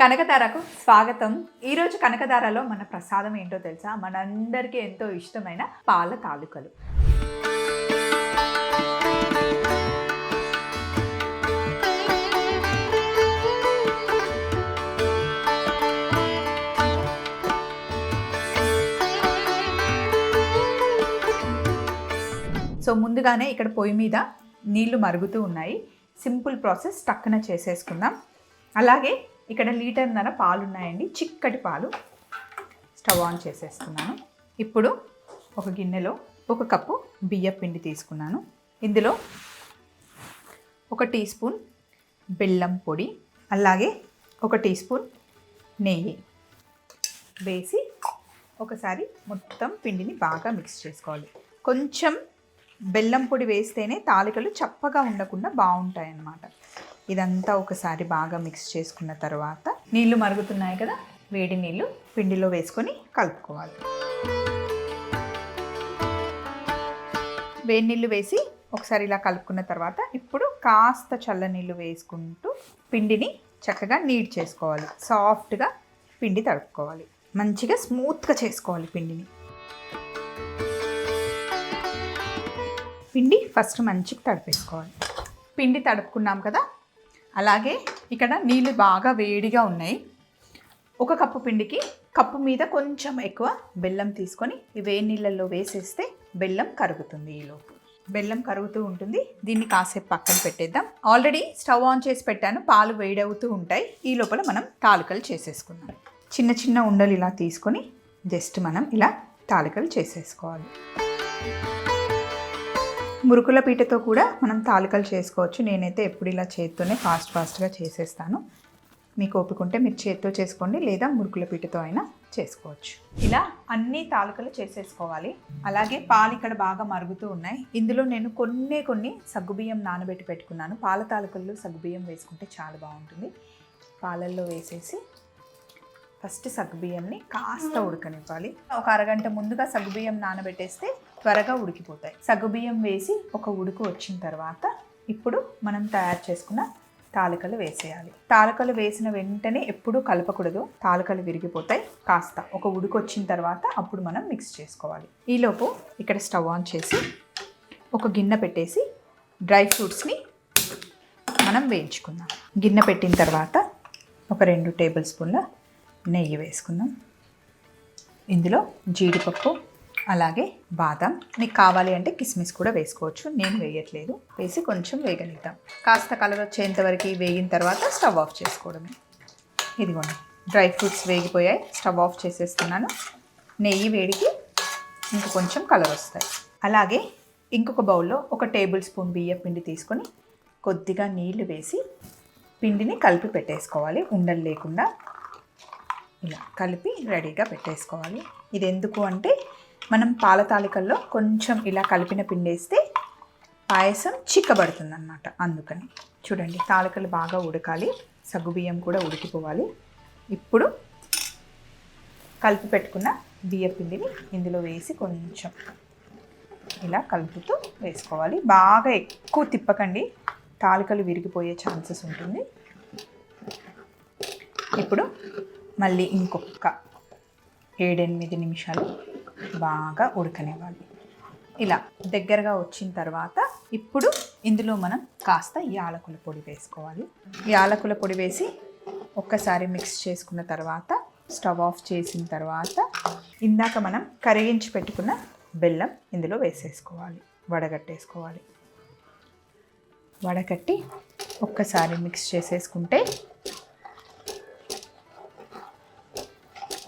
కనకతారకు స్వాగతం. ఈరోజు కనకధారలో మన ప్రసాదం ఏంటో తెలుసా? మనందరికీ ఎంతో ఇష్టమైన పాల తాలూకలు. సో ముందుగానే ఇక్కడ పొయ్యి మీద నీళ్ళు మరుగుతూ ఉన్నాయి. సింపుల్ ప్రాసెస్ టక్కున చేసేసుకుందాం. అలాగే ఇక్కడ లీటర్న్నర పాలు ఉన్నాయండి చిక్కటి పాలు స్టవ్ ఆన్ చేసేస్తున్నాను. ఇప్పుడు ఒక గిన్నెలో ఒక కప్పు బియ్య పిండి తీసుకున్నాను. ఇందులో ఒక టీ స్పూన్ బెల్లం పొడి అలాగే ఒక టీ స్పూన్ నెయ్యి వేసి ఒకసారి మొత్తం పిండిని బాగా మిక్స్ చేసుకోవాలి. కొంచెం బెల్లం పొడి వేస్తేనే తాలికలు చప్పగా ఉండకుండా బాగుంటాయి అన్నమాట ఇదంతా ఒకసారి బాగా మిక్స్ చేసుకున్న తర్వాత నీళ్ళు మరుగుతున్నాయి కదా వేడి నీళ్ళు పిండిలో వేసుకొని కలుపుకోవాలి. వేడి నీళ్ళు వేసి ఒకసారి ఇలా కలుపుకున్న తర్వాత ఇప్పుడు కాస్త చల్ల నీళ్ళు వేసుకుంటూ పిండిని చక్కగా నీట్ చేసుకోవాలి. సాఫ్ట్గా పిండి తడుపుకోవాలి. మంచిగా స్మూత్గా చేసుకోవాలి పిండిని. పిండి ఫస్ట్ మంచిగా తడిపేసుకోవాలి. పిండి తడుపుకున్నాం కదా? అలాగే ఇక్కడ నీళ్ళు బాగా వేడిగా ఉన్నాయి. ఒక కప్పు పిండికి కప్పు మీద కొంచెం ఎక్కువ బెల్లం తీసుకొని వేడి నీళ్ళల్లో వేసేస్తే బెల్లం కరుగుతుంది ఈలోపు బెల్లం కరుగుతూ ఉంటుంది. దీన్ని కాసేపు పక్కన పెట్టేద్దాం. ఆల్రెడీ స్టవ్ ఆన్ చేసి పెట్టాను. పాలు వేడవుతూ ఉంటాయి. ఈ లోపల మనం తాలికలు చేసేసుకున్నాం చిన్న చిన్న ఉండలు ఇలా తీసుకొని జస్ట్ మనం ఇలా తాలికలు చేసేసుకోవాలి. మురుకుల పీటతో కూడా మనం తాలికలు చేసుకోవచ్చు. నేనైతే ఎప్పుడు ఇలా చేత్తోనే ఫాస్ట్ ఫాస్ట్గా చేసేస్తాను. మీకు ఒప్పుకుంటే మీరు చేత్తో చేసుకోండి లేదా మురుకుల పీటతో అయినా చేసుకోవచ్చు. ఇలా అన్ని తాలూకలు చేసేసుకోవాలి. అలాగే పాలు ఇక్కడ బాగా మరుగుతూ ఉన్నాయి. ఇందులో నేను కొన్ని కొన్ని సగ్గుబియ్యం నానబెట్టి పెట్టుకున్నాను. పాల తాలూకల్లో సగ్గుబియ్యం వేసుకుంటే చాలా బాగుంటుంది. పాలల్లో వేసేసి ఫస్ట్ సగ్గుబియ్యంని కాస్త ఉడకనివ్వాలి. ఒక అరగంట ముందుగా సగ్గుబియ్యం నానబెట్టేస్తే త్వరగా ఉడికిపోతాయి. సగ్గుబియ్యం వేసి ఒక ఉడుకు వచ్చిన తర్వాత ఇప్పుడు మనం తయారు చేసుకున్న తాలికలు వేసేయాలి. తాలికలు వేసిన వెంటనే ఎప్పుడూ కలపకూడదు. తాలికలు విరిగిపోతాయి. కాస్త ఒక ఉడుకు వచ్చిన తర్వాత అప్పుడు మనం మిక్స్ చేసుకోవాలి. ఈలోపు ఇక్కడ స్టవ్ ఆన్ చేసి ఒక గిన్నె పెట్టేసి డ్రై ఫ్రూట్స్ని మనం వేయించుకుందాం. గిన్నె పెట్టిన తర్వాత ఒక రెండు టేబుల్ స్పూన్ల నెయ్యి వేసుకుందాం. ఇందులో జీడిపప్పు అలాగే బాదం. మీకు కావాలి అంటే కిస్మిస్ కూడా వేసుకోవచ్చు. నేను వేయట్లేదు. వేసి కొంచెం వేగనిద్దాం. కాస్త కలర్ వచ్చేంతవరకు వేగిన తర్వాత స్టవ్ ఆఫ్ చేసుకోవడమే. ఇదిగోండి. డ్రై ఫ్రూట్స్ వేగిపోయాయి. స్టవ్ ఆఫ్ చేసేస్తున్నాను. నెయ్యి వేడికి ఇంక కొంచెం కలర్ వస్తాయి. అలాగే ఇంకొక బౌల్లో ఒక టేబుల్ స్పూన్ బియ్య పిండి తీసుకొని కొద్దిగా నీళ్ళు వేసి పిండిని కలిపి పెట్టేసుకోవాలి. ఉండలు లేకుండా. ఇలా కలిపి రెడీగా పెట్టేసుకోవాలి. ఇది ఎందుకు అంటే మనం పాల తాలికల్లో కొంచెం ఇలా కలిపిన పిండి వేస్తే పాయసం చిక్కబడుతుంది అనమాట అందుకని చూడండి తాలికలు బాగా ఉడకాలి సగ్గుబియ్యం కూడా ఉడికిపోవాలి. ఇప్పుడు కలిపి పెట్టుకున్న బియ్య పిండిని ఇందులో వేసి కొంచెం ఇలా కలుపుతూ వేసుకోవాలి. బాగా ఎక్కువ తిప్పకండి తాలికలు విరిగిపోయే ఛాన్సెస్ ఉంటుంది. ఇప్పుడు మళ్ళీ ఇంకొక ఏడెనిమిది నిమిషాలు బాగా ఉడకనివ్వాలి. ఇలా దగ్గరగా వచ్చిన తర్వాత ఇప్పుడు ఇందులో మనం కాస్త యాలకుల పొడి వేసుకోవాలి. యాలకుల పొడి వేసి ఒక్కసారి మిక్స్ చేసుకున్న తర్వాత స్టవ్ ఆఫ్ చేసిన తర్వాత ఇందాక మనం కరిగించి పెట్టుకున్న బెల్లం ఇందులో వేసేసుకోవాలి. వడగట్టేసుకోవాలి. వడగట్టి ఒక్కసారి మిక్స్ చేసేసుకుంటే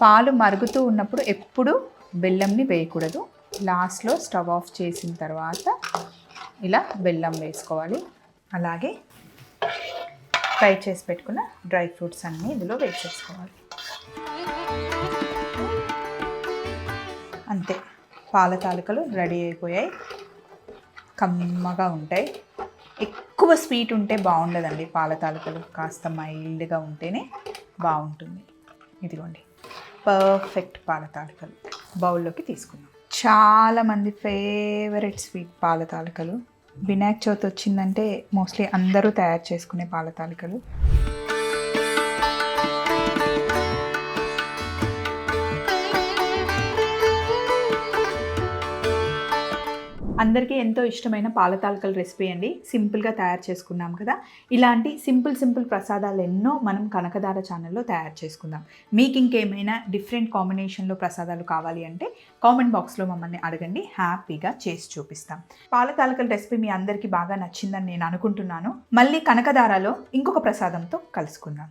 పాలు మరుగుతూ ఉన్నప్పుడు ఎప్పుడు బెల్లంని వేయకూడదు. లాస్ట్లో స్టవ్ ఆఫ్ చేసిన తర్వాత ఇలా బెల్లం వేసుకోవాలి. అలాగే ఫ్రై చేసి పెట్టుకున్న డ్రై ఫ్రూట్స్ అన్నీ ఇందులో వేసేసుకోవాలి. అంతే. పాల తాలికలు రెడీ అయిపోయాయి. కమ్మగా ఉంటాయి. ఎక్కువ స్వీట్ ఉంటే బాగుండదండి పాల తాలికలు. కాస్త మైల్డ్గా ఉంటేనే బాగుంటుంది. ఇదిగోండి. పర్ఫెక్ట్ పాల తాలికలు బౌల్లోకి తీసుకున్నాం చాలామంది ఫేవరెట్ స్వీట్ పాల తాలికలు వినాయక చవితి వచ్చిందంటే మోస్ట్లీ అందరూ తయారు చేసుకునే పాల తాలికలు అందరికీ ఎంతో ఇష్టమైన పాలతాలకల రెసిపీ అండి. సింపుల్గా తయారు చేసుకున్నాం కదా. ఇలాంటి సింపుల్ సింపుల్ ప్రసాదాలు ఎన్నో మనం కనకదార ఛానల్లో తయారు చేసుకుందాం. మీకు ఇంకేమైనా డిఫరెంట్ కాంబినేషన్లో ప్రసాదాలు కావాలి అంటే కామెంట్ బాక్స్లో మమ్మల్ని అడగండి. హ్యాపీగా చేసి చూపిస్తాం. పాలతాలకల రెసిపీ మీ అందరికీ బాగా నచ్చిందని నేను అనుకుంటున్నాను. మళ్ళీ కనకదారలో ఇంకొక ప్రసాదంతో కలుసుకుందాం.